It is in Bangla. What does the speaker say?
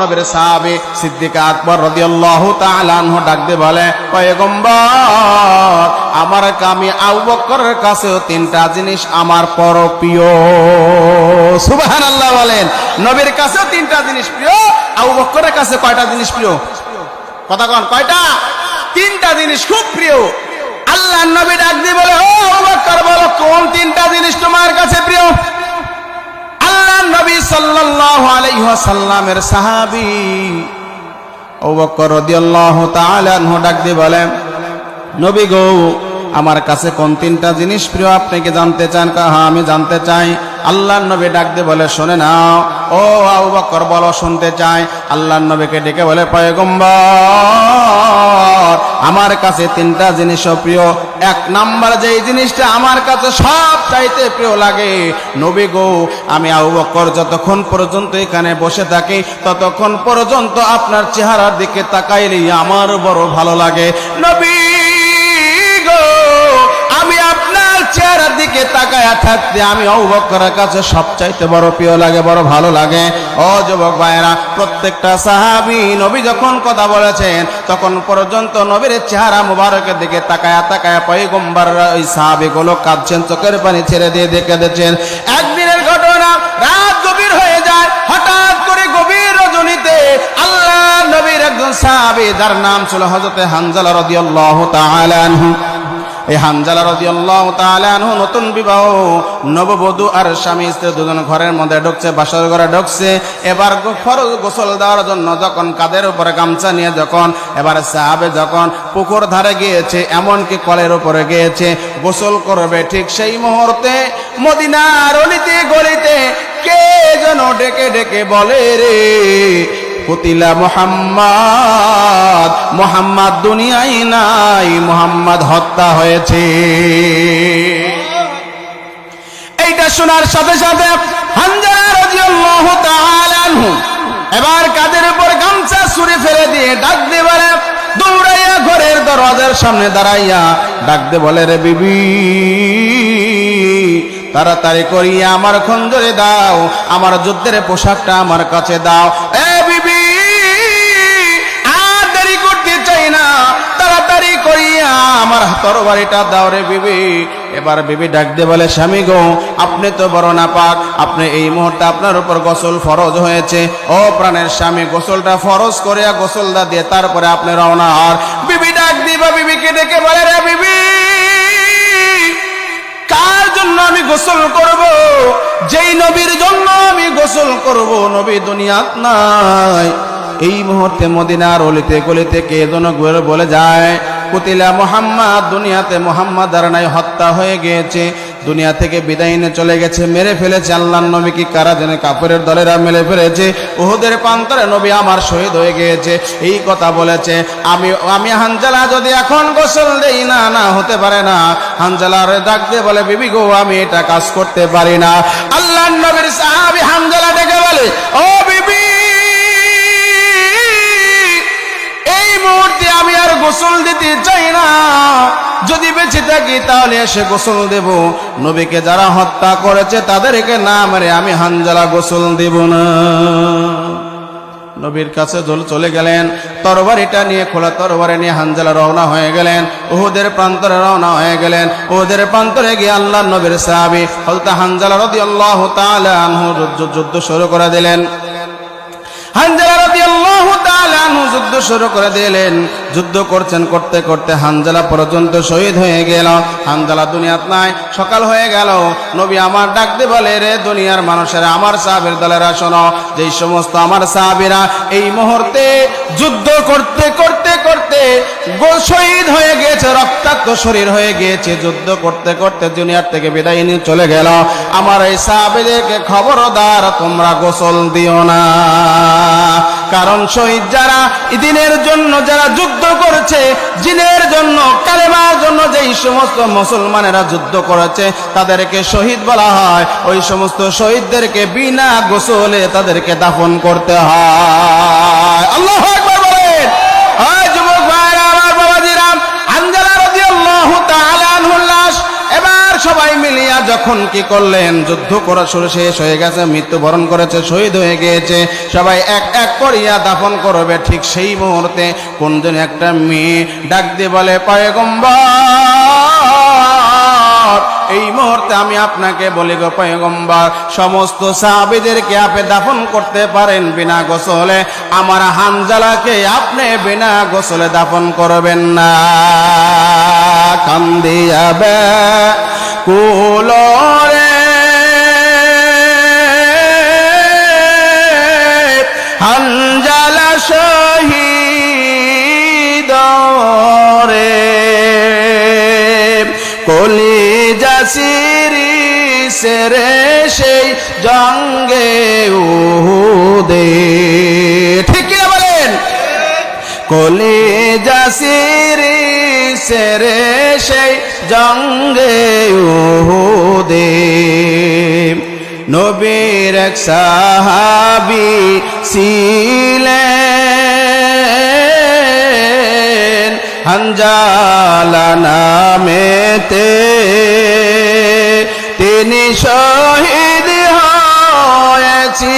নবীর সাহাবী সিদ্দিক আকবর রাদিয়াল্লাহু তাআলা আনহু ডাক বলে পয়গম্বর, আমার কামি আবু বকরের কাছেও তিনটা জিনিস আমার পর প্রিয়। সুবহানাল্লাহ বলেন, নবীর কাছেও তিনটা জিনিস প্রিয়, আবু বকরের কাছে কয়টা জিনিস প্রিয়? কথা কন, কয়টা? তিনটা জিনিস খুব প্রিয়। আল্লাহ নবী ডাক দিয়ে বলে, ও আবু বকর বলো কোন তিনটা জিনিস তোমার কাছে প্রিয় আল্লাহ নবী সাল্লাল্লাহু আলাইহি সাহাবি ও বকর আনহু ডাক দিয়ে বলেন নবী গৌ, আমার কাছে কোন তিনটা জিনিস প্রিয় আপনি কি জানতে চান? কাহা হ্যাঁ আমি জানতে চাই। আল্লাহ নবী ডাক দিয়ে বলে, শোনে নাও। ও আউ বকর, বলো শুনতে চাই। আল্লাহ নবীকে ডেকে বলে, পয়গম্বর আমার কাছে তিনটা জিনিস প্রিয়। এক নাম্বার যেই জিনিসটা আমার কাছে সব চাইতে প্রিয় লাগে, নবী গো, আমি আবু বকর যতক্ষণ পর্যন্ত এখানে বসে থাকি, ততক্ষণ পর্যন্ত আপনার চেহারার দিকে তাকাইলেই আমার বড় ভালো লাগে। নবী চেহারার দিকে তাকায়া থাকতে আমি অবকরের কাছে সবচাইতে বড় প্রিয় লাগে, বড় ভালো লাগে। ও যুবক ভাইয়েরা, প্রত্যেকটা সাহাবি নবী যখন কথা বলেছেন, তখন পর্যন্ত নবীর চেহারা মুবারকের দিকে তাকায়া তাকায়া পয়গম্বর ওই সাহাবিগুলো কাঁদছেন, চোখের পানি ছেড়ে দিয়ে দেখে দিচ্ছেন একদিনের ঘটনা রাত গভীর হয়ে যায়, হঠাৎ করে গভীর রজনীতে আল্লাহ নবীর একজন সাহাবি, যার নাম ছিল হজরতে হানজালা রাদিয়াল্লাহু তাআলা আনহু। এই হানজালা রাদিয়াল্লাহু তাআলা আনহু নতুন বিবাহ। নববধূ আর স্বামী স্ত্রী দুজন ঘরের মধ্যে ঢুকছে, বাসর ঘরে ঢুকছে। এবার ফরজ গোসল দেওয়ার জন্য যখন কাদের উপরে গামছা নিয়ে যখন, এবার সাহাবে যখন পুকুর ধারে গিয়েছে, এমনকি কলের উপরে গিয়েছে, গোসল করবে ঠিক সেই মুহূর্তে মদিনার অলিতে গলিতে কে যেন ডেকে ডেকে বলে রে কুতিলা মোহাম্মদ মোহাম্মদ দুনিয়ায় নাই, মোহাম্মদ হত্যা হয়েছে। এইটা শোনার সাথে সাথে এবার কাদের উপর গামছা ছুঁড়ে ফেলে দিয়ে ডাক দিয়ে বলে, দৌড়াইয়া ঘরের দরজার সামনে দাঁড়াইয়া ডাক দিয়ে বলে রে বিবি, তাড়াতাড়ি করিয়া আমার খঞ্জরে দাও, আমার যুদ্ধের পোশাকটা আমার কাছে দাও। এ আমার তরবারিটা দাও রে বিবি। এবার বিবি ডাক দিয়ে বলে, স্বামী গো, আপনি তো বড় না পাক আপনি এই মুহূর্তে আপনার উপর গোসল ফরজ হয়েছে। ও প্রাণের স্বামী, গোসলটা ফরজ করিয়া গোসলটা দিয়ে তারপরে আপনি রওনা হর বিবি ডাক দিবা বিবিকে ডেকে বলে, রে বিবি, কার জন্য আমি গোসল করব? যেই নবীর জন্য আমি গোসল করব, নবী দুনিয়াত নাই। এই মুহূর্তে মদিনার অলিতে গলিতে কে যেন বলে যায় কুতিলা মোহাম্মদ, দুনিয়াতে মোহাম্মদ আর নাই, হত্যা হয়ে গিয়েছে। দুনিয়া থেকে বিদায় নিয়ে চলে গেছে, মেরে ফেলেছে আল্লাহ নবী কি কারা জানে কাপড়ের দলেরা মেরে ফেলেছে ওহুদের প্রান্তরে নবী আমার শহীদ হয়ে গিয়েছে। এই কথা বলেছে, আমি আমি হানজালা যদি এখন গোসল দেই না না হতে পারে না। হানজালার ডাক দিয়ে বলে, বিবি গো, আমি এটা কাজ করতে পারি না। আল্লাহ নবীর সাহাবি হানজালা ডেকে বলে, ও গোসল দিতে চাই না। যদি বেঁচে থাকি তাহলে এসে গোসল দেব। নবীকে যারা হত্যা করেছে তাদেরকে না মেরে আমি হানজালা গোসল দেব না। নবীর কাছে জল- চলে গেলেন, তরবারিটা নিয়ে খোলা তরবারি নিয়ে হানজালা রওনা হয়ে গেলেন, উহুদের প্রান্তরে রওনা হয়ে গেলেন। উহুদের প্রান্তরে গিয়ে আল্লাহ নবীর সাহাবি হযরত হানজালা তাআলা আনহু যুদ্ধ- শুরু করে দিলেন। হানজালা যুদ্ধ শুরু করে দিলেন। যুদ্ধ করছেন করতে করতে হানজালা পর্যন্ত শহীদ হয়ে গেল। হানজালা, দুনিয়াত নাই, সকাল হয়ে গেল। নবী আমার ডাক দিয়ে বলে, রে দুনিয়ার মানুষেরা, আমার সাহাবের দলেরা, শোনো, যেই সমস্ত আমার সাহাবীরা এই মুহূর্তে যুদ্ধ করতে করতে করতে শহীদ হয়ে গিয়েছে রক্তাক্ত শরীর হয়ে গিয়েছে। যুদ্ধ করতে করতে দুনিয়ার থেকে বিদায় নিয়ে চলে গেল। আমার এই সাহাবেদেরকে খবরদার তোমরা গোসল দিও না। কারণ শহীদ যারা দিনের জন্য যারা যুদ্ধ করেছে, জিনের জন্য, কালেমার জন্য যেই সমস্ত মুসলমানেরা যুদ্ধ করেছে, তাদেরকে শহীদ বলা হয়। ওই সমস্ত শহীদদেরকে বিনা গোসলে তাদেরকে দাফন করতে হয়। আল্লাহ যখন কি করলেন? যুদ্ধ করা শুরু শেষ হয়ে গেছে, মৃত্যুবরণ করেছে, শহীদ হয়ে গিয়েছে। সবাই এক এক করিয়া দাফন করবে ঠিক সেই মুহূর্তে। কোন জন একটা মেয়ে ডাক দিয়ে বলে, পয়গম্বর, এই মুহূর্তে আমি আপনাকে বলি গো পয়গম্বর, সমস্ত সাহাবিদেরকে আপনি দাফন করতে পারেন বিনা গোসলে। আমার হানজালাকে আপনি বিনা গোসলে দাফন করবেন না। কান্দিয়াবে কুলরে হানজালা শহীদ রে। কলি জাসিরি সেরে সেই জঙ্গে উহুদে। ঠিক কিনা বলেন কলি জাসিরি সেরে সেই জঙ্গে উহুদে। নবীর এক সাহাবি ছিলেন হানজালা নামেতে। তিনি শহীদ হয়েছি